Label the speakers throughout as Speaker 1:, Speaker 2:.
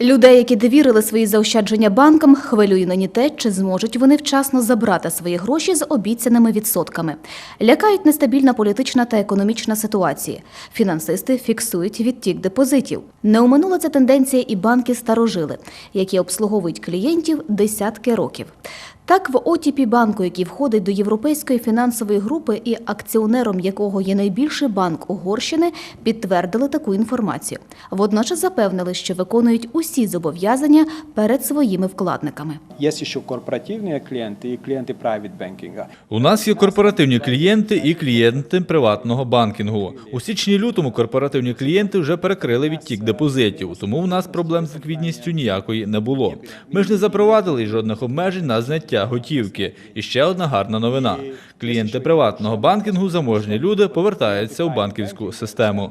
Speaker 1: Людей, які довірили свої заощадження банкам, хвилює нині те, чи зможуть вони вчасно забрати свої гроші з обіцяними відсотками. Лякають нестабільна політична та економічна ситуація. Фінансисти фіксують відтік депозитів. Не оминула ця тенденція і банки старожили, які обслуговують клієнтів десятки років. Так, в OTP банку, який входить до європейської фінансової групи і акціонером якого є найбільший банк Угорщини, підтвердили таку інформацію. Водночас запевнили, що виконують усі зобов'язання перед своїми вкладниками.
Speaker 2: Есть еще корпоративные клиенты и клиенты private banking.
Speaker 3: У нас є корпоративні клієнти і клієнти приватного банкінгу. У січні-лютому корпоративні клієнти вже перекрили відтік депозитів, тому в нас проблем з ліквідністю ніякої не було. Ми ж не запровадили жодних обмежень на зняття готівки. І ще одна гарна новина: клієнти приватного банкінгу, заможні люди повертаються у банківську систему.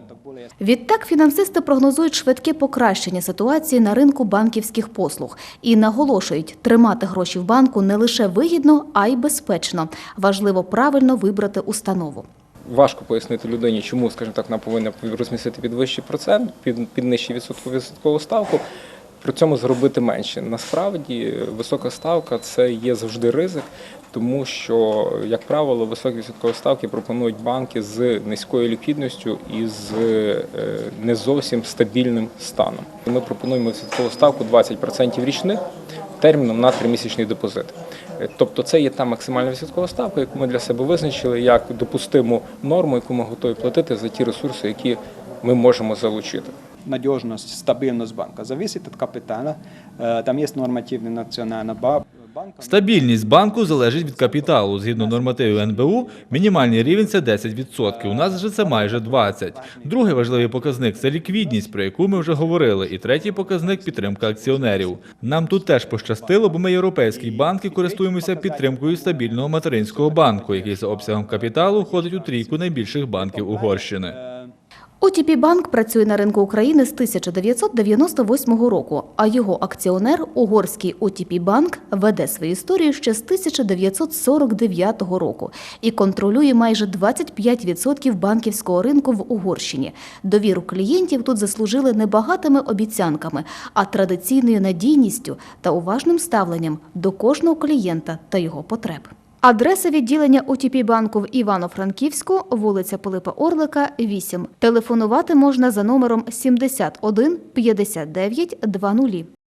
Speaker 1: Відтак фінансисти прогнозують швидке покращення ситуації на ринку банківських послуг і наголошують, тримати гроші в банку не лише вигідно, а й безпечно. Важливо правильно вибрати установу.
Speaker 4: Важко пояснити людині, чому, скажімо так, вона повинна розмістити під вищий процент, під, під нижчу відсоткову ставку, при цьому зробити менше. Насправді висока ставка це є завжди ризик, тому що, як правило, високі відсоткові ставки пропонують банки з низькою ліквідністю і з е, не зовсім стабільним станом. Ми пропонуємо відсоткову ставку 20% річних терміном на тримісячний депозит. Е, Тобто це є та максимальна відсоткова ставка, яку ми для себе визначили як допустиму норму, яку ми готові платити за ті ресурси, які ми можемо залучити
Speaker 2: Надежность, стабильность банка зависит от капитала. Э, Там есть нормативный национальный ба- банк.
Speaker 3: Стабільність банку залежить від капіталу. Згідно нормативів НБУ, мінімальний рівень це 10%. У нас же це майже 20%. Другий важливий показник це ліквідність, про яку ми вже говорили. І третій показник підтримка акціонерів. Нам тут теж пощастило, бо ми європейський банк і користуємося підтримкою стабільного материнського банку, який за обсягом капіталу входить у трійку найбільших банків Угорщини.
Speaker 1: OTP банк працює на ринку України з 1998 року, а його акціонер, угорський OTP банк, веде свою історію ще з 1949 року і контролює майже 25% банківського ринку в Угорщині. Довіру клієнтів тут заслужили не багатими обіцянками, а традиційною надійністю та уважним ставленням до кожного клієнта та його потреб. Адреса відділення OTP банку в Івано-Франківську, вулиця Пилипа Орлика, 8. Телефонувати можна за номером 71 59 20.